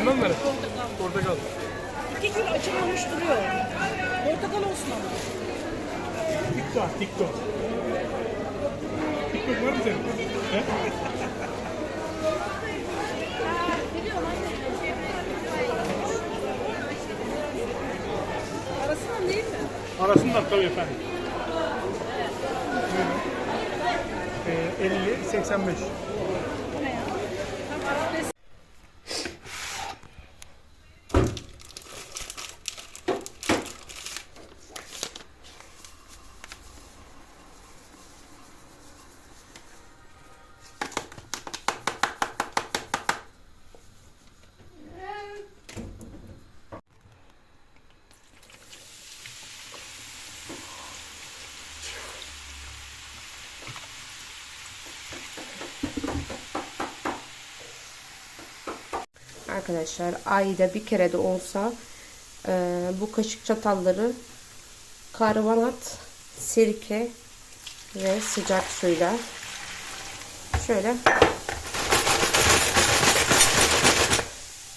Elma mı? Portakal. İki kilo açılmamış duruyor. Portakal olsun ama. TikTok, TikTok. TikTok var mı senin? He? Arasından değil mi? Arasından tabii efendim. Ee, 50, 85. Arkadaşlar ayda bir kere de olsa e, bu kaşık çatalları karbonat, sirke ve sıcak suyla şöyle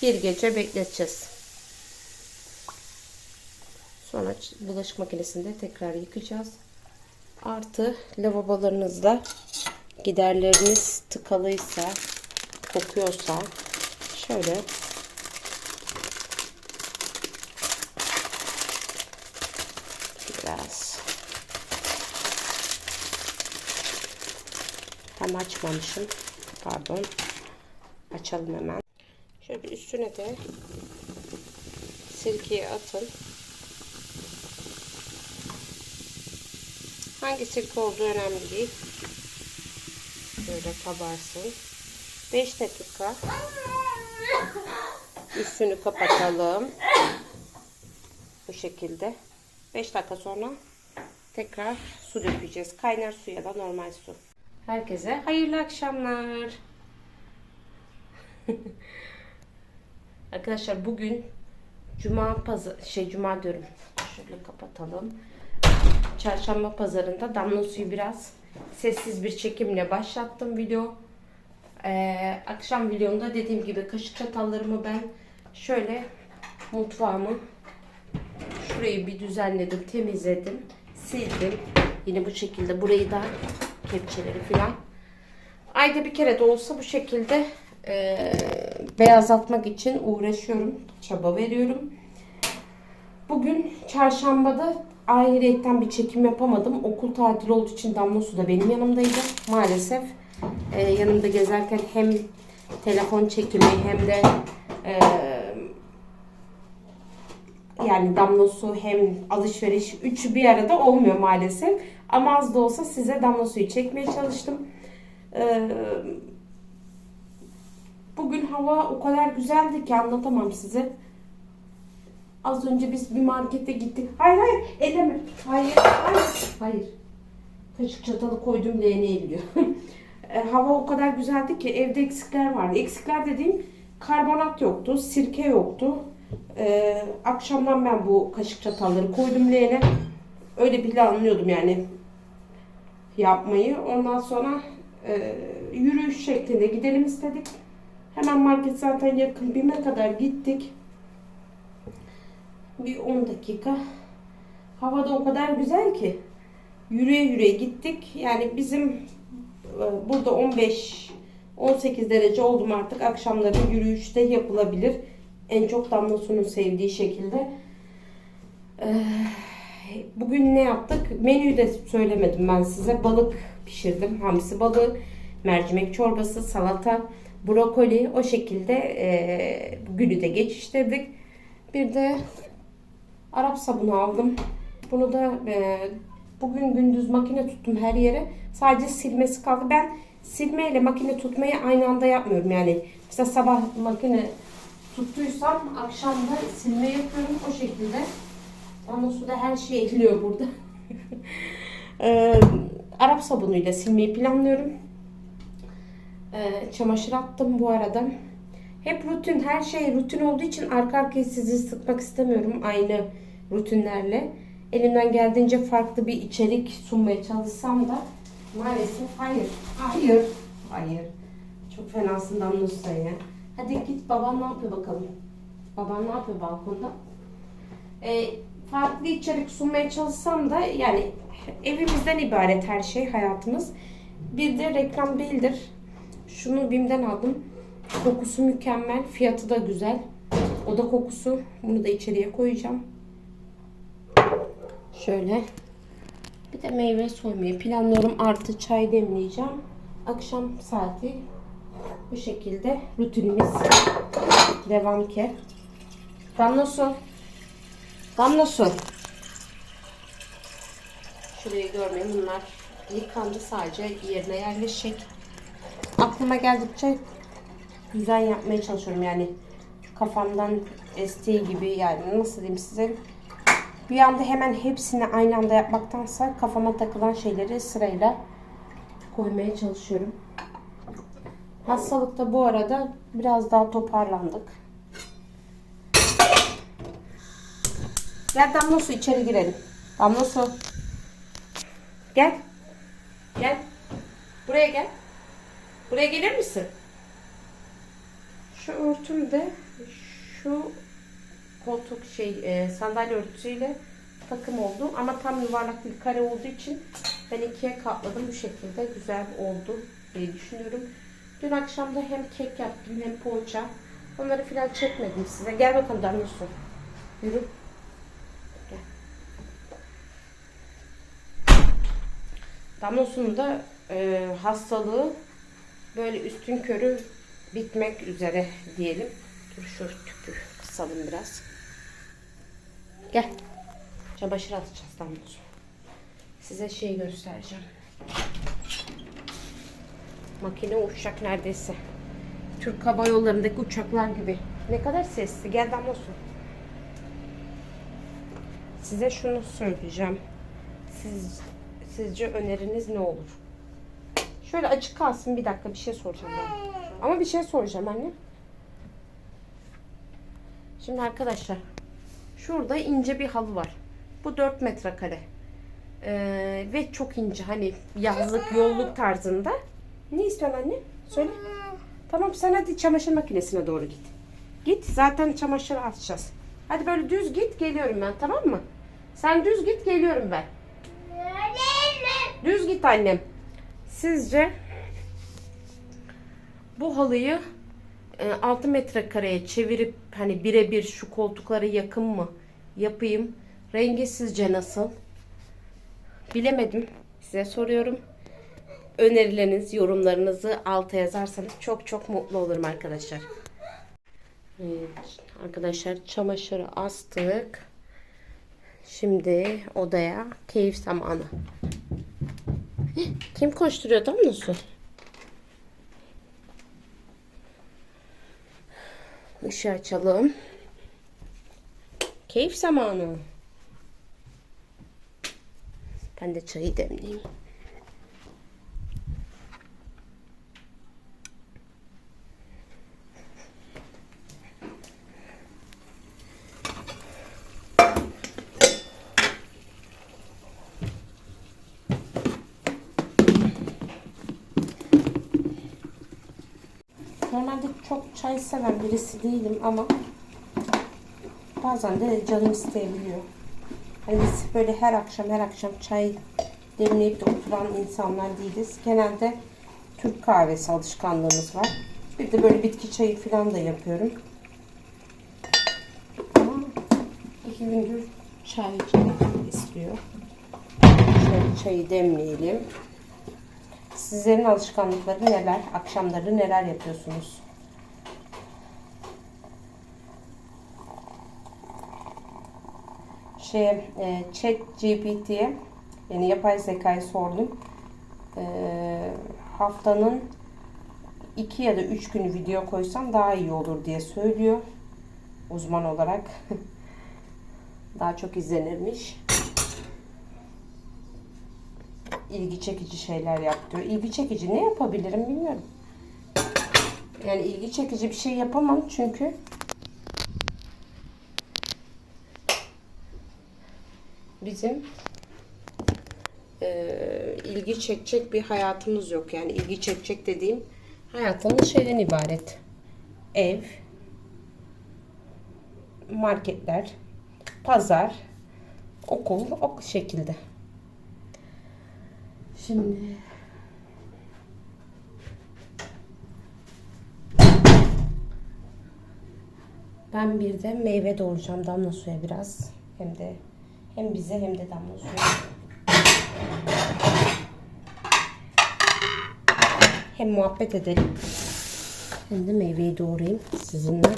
bir gece bekleteceğiz. Sonra bulaşık makinesinde tekrar yıkayacağız. Artı lavabolarınızda giderleriniz tıkalıysa, kokuyorsa şöyle biraz hem açmamışım. Pardon. Açalım hemen. Şöyle üstüne de sirkeyi atın. Hangi sirke olduğu önemli değil. Böyle kabarsın. 5 dakika. Üstünü kapatalım. Bu şekilde. 5 dakika sonra tekrar su dökeceğiz. Kaynar su ya da normal su herkese hayırlı akşamlar. Arkadaşlar bugün cuma pazar şey cuma diyorum. Şöyle kapatalım. Çarşamba pazarında damla suyu biraz sessiz bir çekimle başlattım video. Ee, akşam videomda dediğim gibi kaşık çatallarımı ben şöyle mutfağımı şurayı bir düzenledim, temizledim, sildim. Yine bu şekilde burayı da kepçeleri falan. Ayda bir kere de olsa bu şekilde e, beyazlatmak için uğraşıyorum, çaba veriyorum. Bugün çarşambada ayrıyetten bir çekim yapamadım. Okul tatili olduğu için Damla Su da benim yanımdaydı. Maalesef e, yanımda gezerken hem telefon çekimi hem de e, yani damla su hem alışveriş üçü bir arada olmuyor maalesef. Ama az da olsa size damla suyu çekmeye çalıştım. E, bugün hava o kadar güzeldi ki anlatamam size. Az önce biz bir markete gittik. Hayır hayır elleme. Hayır hayır. Hayır. Kaşık çatalı koydum leğene elliyor. E, hava o kadar güzeldi ki evde eksikler vardı. Eksikler dediğim karbonat yoktu, sirke yoktu. E, akşamdan ben bu kaşık çatalları koydum leğene. Öyle planlıyordum yani yapmayı. Ondan sonra e, yürüyüş şeklinde gidelim istedik. Hemen market zaten yakın. Bime kadar gittik. Bir 10 dakika. Hava da o kadar güzel ki. Yürüye yürüye gittik. Yani bizim e, burada 15 18 derece oldum artık. Akşamları yürüyüşte yapılabilir. En çok damla sevdiği şekilde. Ee, Bugün ne yaptık? Menüyü de söylemedim ben size. Balık pişirdim. Hamsi balığı, mercimek çorbası, salata, brokoli. O şekilde e, günü de geçiştirdik. Bir de Arap sabunu aldım. Bunu da e, bugün gündüz makine tuttum her yere. Sadece silmesi kaldı. Ben silme ile makine tutmayı aynı anda yapmıyorum. Yani mesela sabah makine tuttuysam akşam da silme yapıyorum o şekilde. Ondan sonra her şey ekliyor burada. Ee, Arap sabunuyla silmeyi planlıyorum. Ee, çamaşır attım bu arada. Hep rutin, her şey rutin olduğu için arka arkaya sizi sıkmak istemiyorum aynı rutinlerle. Elimden geldiğince farklı bir içerik sunmaya çalışsam da maalesef hayır. Hayır. Hayır. Çok fenasından Nusra'ya. Hadi git baban ne yapıyor bakalım. Baban ne yapıyor balkonda? Ee, farklı içerik sunmaya çalışsam da yani evimizden ibaret her şey hayatımız. Bir de reklam değildir. Şunu BİM'den aldım. Kokusu mükemmel, fiyatı da güzel. Oda kokusu. Bunu da içeriye koyacağım. Şöyle. Bir de meyve soymayı planlıyorum. Artı çay demleyeceğim. Akşam saati bu şekilde rutinimiz devam ki. Damla su. Damla su. Şurayı görmeyin. Bunlar yıkandı sadece yerine yerleşecek. Aklıma geldikçe düzen yapmaya çalışıyorum yani kafamdan estiği gibi yani nasıl diyeyim size bir anda hemen hepsini aynı anda yapmaktansa kafama takılan şeyleri sırayla koymaya çalışıyorum. Hastalıkta bu arada biraz daha toparlandık. Gel damla su içeri girelim. Damla su. Gel. Gel. Buraya gel. Buraya gelir misin? Şu örtüm de şu koltuk şey e, sandalye örtüsüyle takım oldu. Ama tam yuvarlak bir kare olduğu için ben ikiye katladım. Bu şekilde güzel oldu diye düşünüyorum. Dün akşam da hem kek yaptım hem poğaça. Onları filan çekmedim size. Gel bakalım Damla su. Yürü. Damla Su'nun da e, hastalığı böyle üstün körü bitmek üzere diyelim. Dur şu tüpü kısalım biraz. Gel. Çamaşır atacağız Damla Su. Size şey göstereceğim. Makine uçacak neredeyse. Türk Hava Yolları'ndaki uçaklar gibi. Ne kadar sesli. Gel Damla Su. Size şunu söyleyeceğim. Siz, sizce öneriniz ne olur? Şöyle açık kalsın bir dakika bir şey soracağım ben. Ama bir şey soracağım anne. Şimdi arkadaşlar şurada ince bir halı var. Bu 4 metrekare. Ee, ve çok ince hani yazlık yolluk tarzında. Ne istiyorsun anne? Söyle. Tamam sen hadi çamaşır makinesine doğru git. Git zaten çamaşır atacağız. Hadi böyle düz git geliyorum ben tamam mı? Sen düz git geliyorum ben. Düz git annem. Sizce bu halıyı e, 6 metrekareye çevirip hani birebir şu koltuklara yakın mı yapayım? Rengi sizce nasıl? Bilemedim. Size soruyorum. Önerileriniz, yorumlarınızı alta yazarsanız çok çok mutlu olurum arkadaşlar. Evet, arkadaşlar çamaşırı astık. Şimdi odaya keyif zamanı. Kim koşturuyor Damla su? Işığı açalım. Keyif zamanı. Ben de çayı demleyeyim. Normalde çok çay seven birisi değilim ama bazen de canım isteyebiliyor. Hani biz böyle her akşam her akşam çay demleyip de oturan insanlar değiliz. Genelde Türk kahvesi alışkanlığımız var. Bir de böyle bitki çayı falan da yapıyorum. Ama iki gündür çay istiyor. Şöyle çayı demleyelim. Sizlerin alışkanlıkları neler? Akşamları neler yapıyorsunuz? Şey, e, Chat GPT'ye yani yapay zekayı sordum. E, haftanın iki ya da üç günü video koysam daha iyi olur diye söylüyor. Uzman olarak. daha çok izlenirmiş. İlgi çekici şeyler yap diyor. İlgi çekici ne yapabilirim bilmiyorum. Yani ilgi çekici bir şey yapamam çünkü bizim eee, ilgi çekecek bir hayatımız yok. Yani ilgi çekecek dediğim hayatımız şeyden ibaret. ev, marketler, pazar, okul, o şekilde. Şimdi ben bir de meyve doğrayacağım damla suya biraz. Hem de hem bize hem de damla suya. Hem muhabbet edelim. Hem de meyveyi doğrayayım sizinle.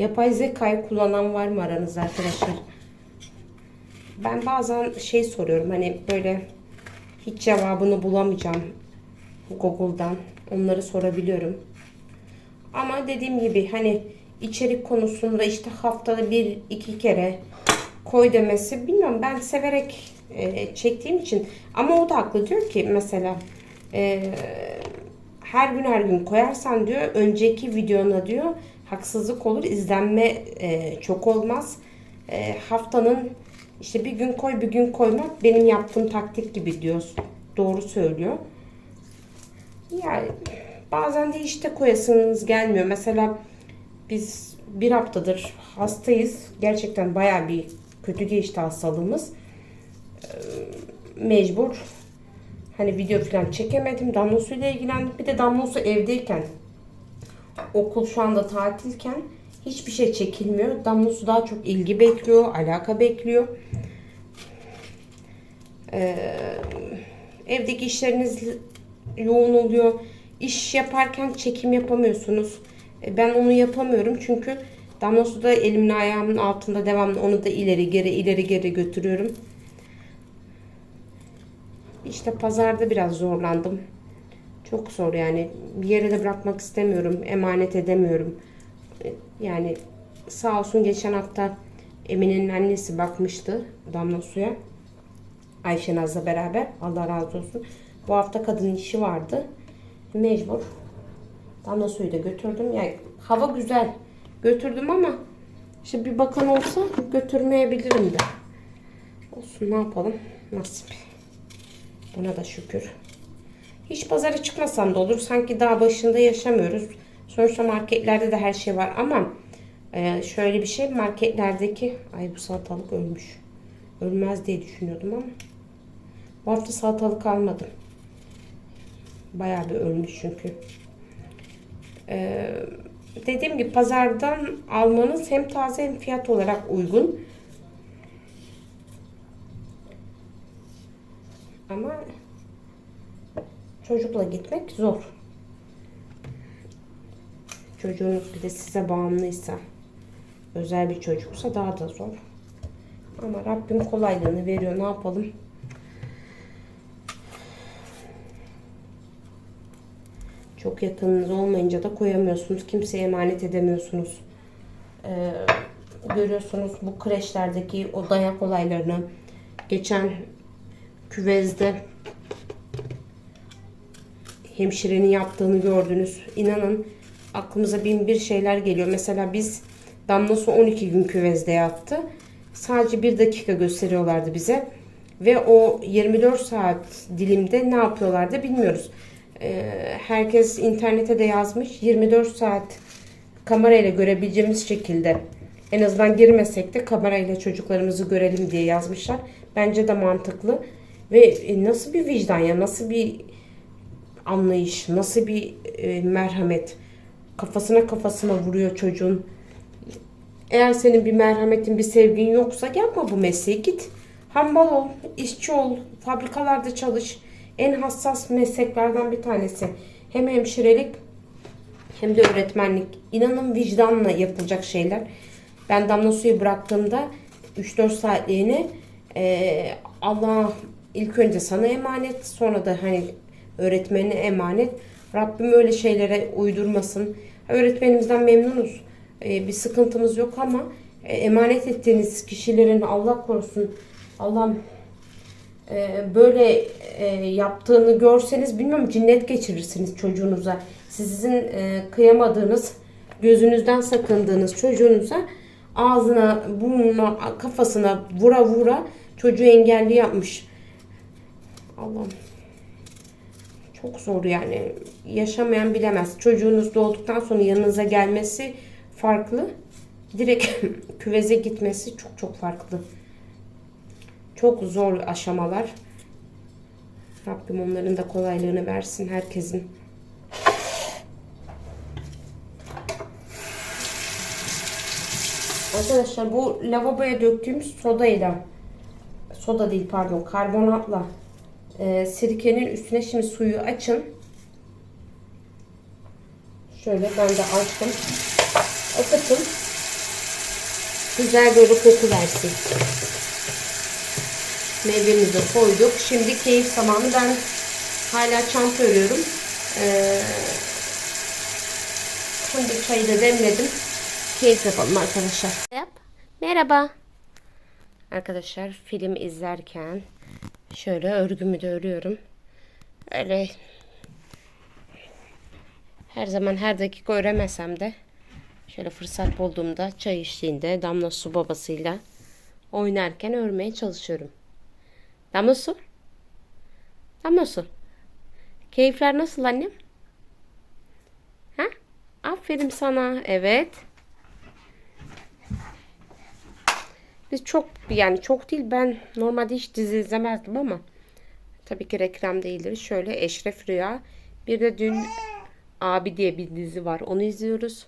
Yapay zekayı kullanan var mı aranızda arkadaşlar? Ben bazen şey soruyorum hani böyle hiç cevabını bulamayacağım Google'dan. Onları sorabiliyorum. Ama dediğim gibi hani içerik konusunda işte haftada bir iki kere koy demesi bilmiyorum ben severek e, çektiğim için ama o da haklı diyor ki mesela e, her gün her gün koyarsan diyor önceki videona diyor haksızlık olur izlenme e, çok olmaz. E, haftanın işte bir gün koy bir gün koymak benim yaptığım taktik gibi diyor doğru söylüyor. Yani bazen de işte koyasınız gelmiyor. Mesela biz bir haftadır hastayız. Gerçekten baya bir kötü geçti hastalığımız. Ee, mecbur hani video falan çekemedim Damla ile ilgilendim. Bir de Damla Su evdeyken okul şu anda tatilken hiçbir şey çekilmiyor. Damla Su daha çok ilgi bekliyor, alaka bekliyor. Ee, evdeki işleriniz yoğun oluyor. İş yaparken çekim yapamıyorsunuz. E, Ben onu yapamıyorum çünkü Damla Su da elimin ayağımın altında devamlı onu da ileri geri ileri geri götürüyorum. İşte pazarda biraz zorlandım. Çok zor yani. Bir yere de bırakmak istemiyorum. Emanet edemiyorum. Yani sağ olsun geçen hafta Emine'nin annesi bakmıştı Damla Su'ya. Ayşe Naz'la beraber. Allah razı olsun. Bu hafta kadın işi vardı. Mecbur. Damla Su'yu da götürdüm. Yani hava güzel. Götürdüm ama işte bir bakan olsa götürmeyebilirim de. Olsun ne yapalım. Nasip. Buna da şükür. Hiç pazara çıkmasam da olur. Sanki daha başında yaşamıyoruz. Sonuçta marketlerde de her şey var ama e, şöyle bir şey marketlerdeki ay bu salatalık ölmüş. Ölmez diye düşünüyordum ama bu hafta salatalık almadım. Bayağı bir ölmüş çünkü. E, dediğim gibi pazardan almanız hem taze hem fiyat olarak uygun. Ama çocukla gitmek zor. Çocuğunuz bir de size bağımlıysa, özel bir çocuksa daha da zor. Ama Rabbim kolaylığını veriyor. Ne yapalım? Çok yakınınız olmayınca da koyamıyorsunuz. Kimseye emanet edemiyorsunuz. Ee, görüyorsunuz bu kreşlerdeki o dayak olaylarını. Geçen küvezde hemşirenin yaptığını gördünüz. İnanın aklımıza bin bir şeyler geliyor. Mesela biz Damla Su 12 gün küvezde yattı. Sadece bir dakika gösteriyorlardı bize. Ve o 24 saat dilimde ne yapıyorlardı bilmiyoruz. Ee, herkes internete de yazmış. 24 saat kamerayla görebileceğimiz şekilde en azından girmesek de kamerayla çocuklarımızı görelim diye yazmışlar. Bence de mantıklı. Ve e, nasıl bir vicdan ya nasıl bir anlayış, nasıl bir e, merhamet. Kafasına kafasına vuruyor çocuğun. Eğer senin bir merhametin, bir sevgin yoksa yapma bu mesleği. Git hambal ol, işçi ol, fabrikalarda çalış. En hassas mesleklerden bir tanesi. Hem hemşirelik hem de öğretmenlik. İnanın vicdanla yapılacak şeyler. Ben damla suyu bıraktığımda 3-4 saatliğine e, Allah ilk önce sana emanet sonra da hani öğretmenine emanet. Rabbim öyle şeylere uydurmasın. Öğretmenimizden memnunuz. E, bir sıkıntımız yok ama e, emanet ettiğiniz kişilerin Allah korusun Allah'ım e, böyle e, yaptığını görseniz bilmiyorum cinnet geçirirsiniz çocuğunuza. Sizin e, kıyamadığınız, gözünüzden sakındığınız çocuğunuza ağzına, burnuna, kafasına vura vura çocuğu engelli yapmış. Allah'ım. Çok zor yani. Yaşamayan bilemez. Çocuğunuz doğduktan sonra yanınıza gelmesi farklı. Direkt küveze gitmesi çok çok farklı. Çok zor aşamalar. Rabbim onların da kolaylığını versin herkesin. Arkadaşlar bu lavaboya döktüğümüz sodayla soda değil pardon karbonatla e, sirkenin üstüne şimdi suyu açın. Şöyle ben de açtım. Akıtın. Güzel böyle koku versin. Meyvemizi koyduk. Şimdi keyif zamanı. Ben hala çanta örüyorum. Ee, şimdi çayı da demledim. Keyif yapalım arkadaşlar. Yap. Merhaba. Arkadaşlar film izlerken şöyle örgümü de örüyorum. Öyle her zaman her dakika öremesem de şöyle fırsat bulduğumda çay içtiğinde Damla Su babasıyla oynarken örmeye çalışıyorum. Damla Su. Damla Su. Keyifler nasıl annem? Ha? Aferin sana. Evet. Biz çok yani çok değil ben normalde hiç dizi izlemezdim ama tabii ki reklam değildir. Şöyle Eşref Rüya. Bir de dün Abi diye bir dizi var. Onu izliyoruz.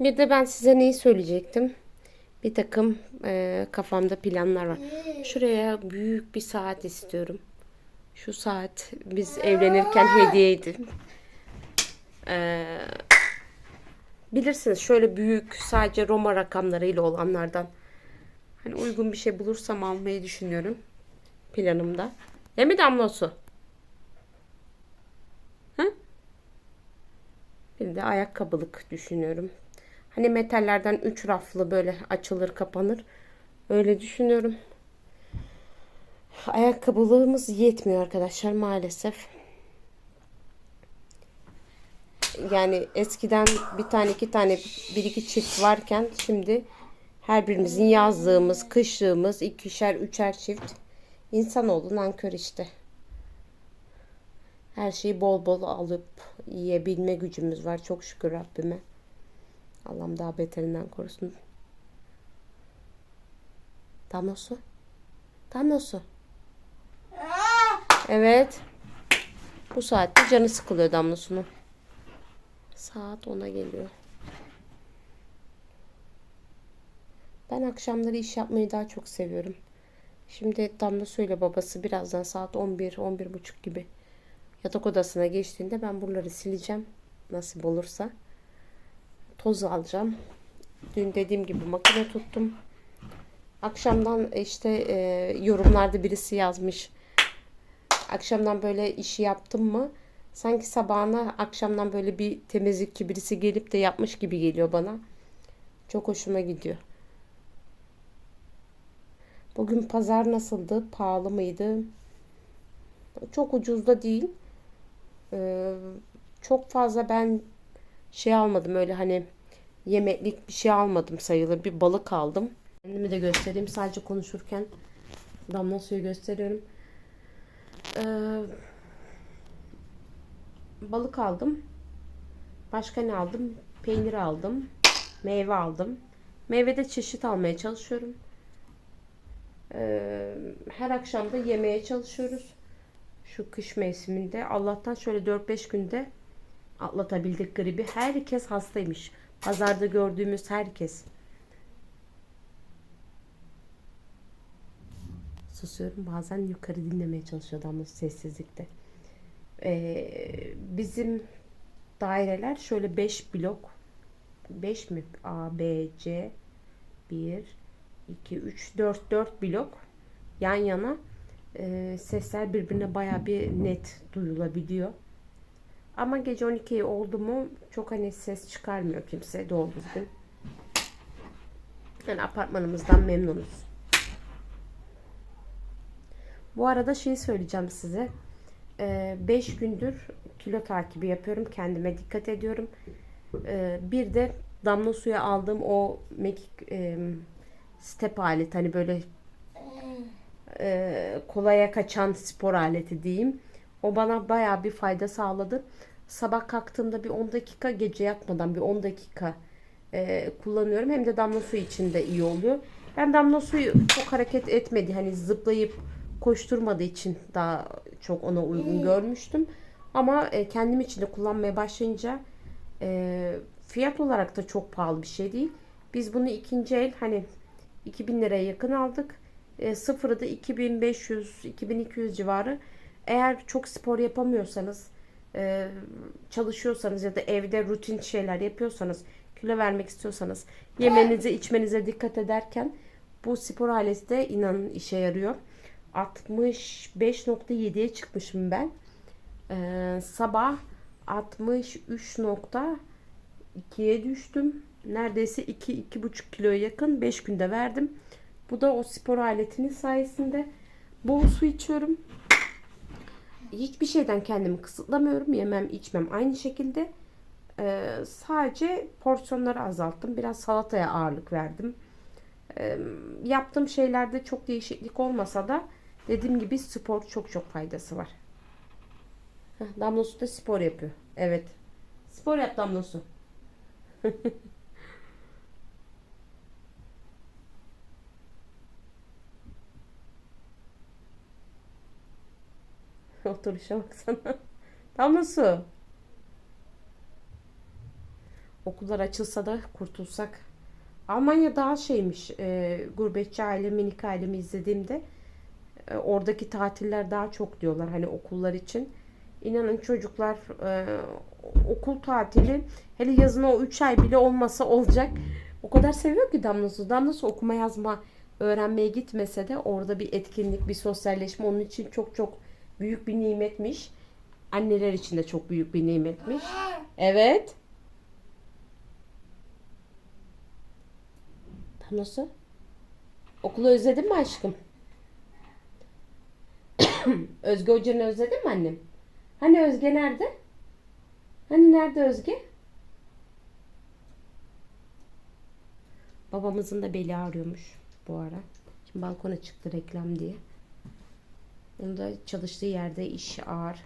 Bir de ben size neyi söyleyecektim? Bir takım e, kafamda planlar var. Şuraya büyük bir saat istiyorum. Şu saat biz evlenirken hediyeydi. Eee Bilirsiniz şöyle büyük sadece Roma rakamlarıyla olanlardan. Hani uygun bir şey bulursam almayı düşünüyorum. Planımda. Değil mi Damla su? Hı? Bir de ayakkabılık düşünüyorum. Hani metallerden 3 raflı böyle açılır kapanır. Öyle düşünüyorum. Ayakkabılığımız yetmiyor arkadaşlar maalesef yani eskiden bir tane iki tane bir iki çift varken şimdi her birimizin yazdığımız, kışlığımız ikişer üçer çift. İnsanoğlu nankör işte. Her şeyi bol bol alıp yiyebilme gücümüz var. Çok şükür Rabbime. Allah'ım daha beterinden korusun. Damla su. Evet. Bu saatte canı sıkılıyor Damla su'nun. Saat 10'a geliyor. Ben akşamları iş yapmayı daha çok seviyorum. Şimdi Damla söyle babası birazdan saat 11 11 buçuk gibi yatak odasına geçtiğinde ben buraları sileceğim. Nasip olursa. Toz alacağım. Dün dediğim gibi makine tuttum. Akşamdan işte e, yorumlarda birisi yazmış. Akşamdan böyle işi yaptım mı sanki sabahına akşamdan böyle bir temizlikçi birisi gelip de yapmış gibi geliyor bana. Çok hoşuma gidiyor. Bugün pazar nasıldı? Pahalı mıydı? Çok ucuz da değil. Ee, çok fazla ben şey almadım öyle hani yemeklik bir şey almadım sayılır. Bir balık aldım. Kendimi de göstereyim. Sadece konuşurken damla suyu gösteriyorum. Ee, balık aldım. Başka ne aldım? Peynir aldım. Meyve aldım. Meyvede çeşit almaya çalışıyorum. Ee, her akşam da yemeye çalışıyoruz. Şu kış mevsiminde. Allah'tan şöyle 4-5 günde atlatabildik gribi. Herkes hastaymış. Pazarda gördüğümüz herkes. Susuyorum. Bazen yukarı dinlemeye çalışıyor adamın sessizlikte. Ee, bizim daireler şöyle 5 blok 5 mi? A, B, C 1 2, 3, 4 4 blok yan yana e, sesler birbirine baya bir net duyulabiliyor. Ama gece 12 oldu mu çok hani ses çıkarmıyor kimse doğru düzgün. Yani apartmanımızdan memnunuz. Bu arada şey söyleyeceğim size. 5 gündür kilo takibi yapıyorum. Kendime dikkat ediyorum. Ee, bir de damla suya aldığım o mekik e, step alet hani böyle e, kolaya kaçan spor aleti diyeyim. O bana baya bir fayda sağladı. Sabah kalktığımda bir 10 dakika gece yatmadan bir 10 dakika e, kullanıyorum. Hem de damla suyu için de iyi oluyor. Ben damla suyu çok hareket etmedi. Hani zıplayıp koşturmadığı için daha çok ona uygun görmüştüm. Ama e, kendim için de kullanmaya başlayınca e, fiyat olarak da çok pahalı bir şey değil. Biz bunu ikinci el hani 2000 liraya yakın aldık. E, sıfırı da 2500-2200 civarı. Eğer çok spor yapamıyorsanız, e, çalışıyorsanız ya da evde rutin şeyler yapıyorsanız, kilo vermek istiyorsanız, yemenize, içmenize dikkat ederken bu spor aleti de inanın işe yarıyor. 65.7'ye çıkmışım ben. E, sabah 63.2'ye düştüm. Neredeyse 2-2,5 kiloya yakın 5 günde verdim. Bu da o spor aletinin sayesinde. Bol su içiyorum. Hiçbir şeyden kendimi kısıtlamıyorum. Yemem içmem aynı şekilde. Ee, sadece porsiyonları azalttım. Biraz salataya ağırlık verdim. Ee, yaptığım şeylerde çok değişiklik olmasa da dediğim gibi spor çok çok faydası var. Heh, Damla Su da spor yapıyor. Evet. Spor yap Damla Su. Oturuşa baksana. Damla Su. Okullar açılsa da kurtulsak. Almanya daha şeymiş. E, gurbetçi aile, minik ailemi izlediğimde e, oradaki tatiller daha çok diyorlar. Hani okullar için. İnanın çocuklar e, okul tatili hele yazın o 3 ay bile olmasa olacak. O kadar seviyor ki Damla Su. Damla Su okuma yazma öğrenmeye gitmese de orada bir etkinlik, bir sosyalleşme onun için çok çok büyük bir nimetmiş. Anneler için de çok büyük bir nimetmiş. Evet. Tam nasıl? Okulu özledin mi aşkım? Özge hocanı özledin mi annem? Hani Özge nerede? Hani nerede Özge? Babamızın da beli ağrıyormuş bu ara. Şimdi balkona çıktı reklam diye. Onun da çalıştığı yerde iş ağır.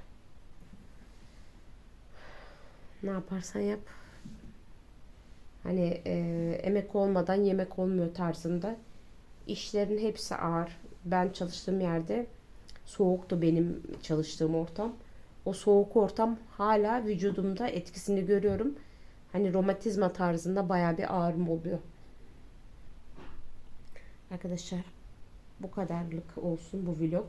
Ne yaparsan yap. Hani e, emek olmadan yemek olmuyor tarzında. İşlerin hepsi ağır. Ben çalıştığım yerde soğuktu benim çalıştığım ortam. O soğuk ortam hala vücudumda etkisini görüyorum. Hani romatizma tarzında baya bir ağrım oluyor. Arkadaşlar bu kadarlık olsun bu vlog.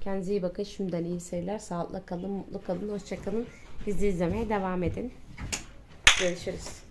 Kendinize iyi bakın. Şimdiden iyi seyirler. Sağlıkla kalın, mutlu kalın. Hoşçakalın. Bizi izlemeye devam edin. Görüşürüz.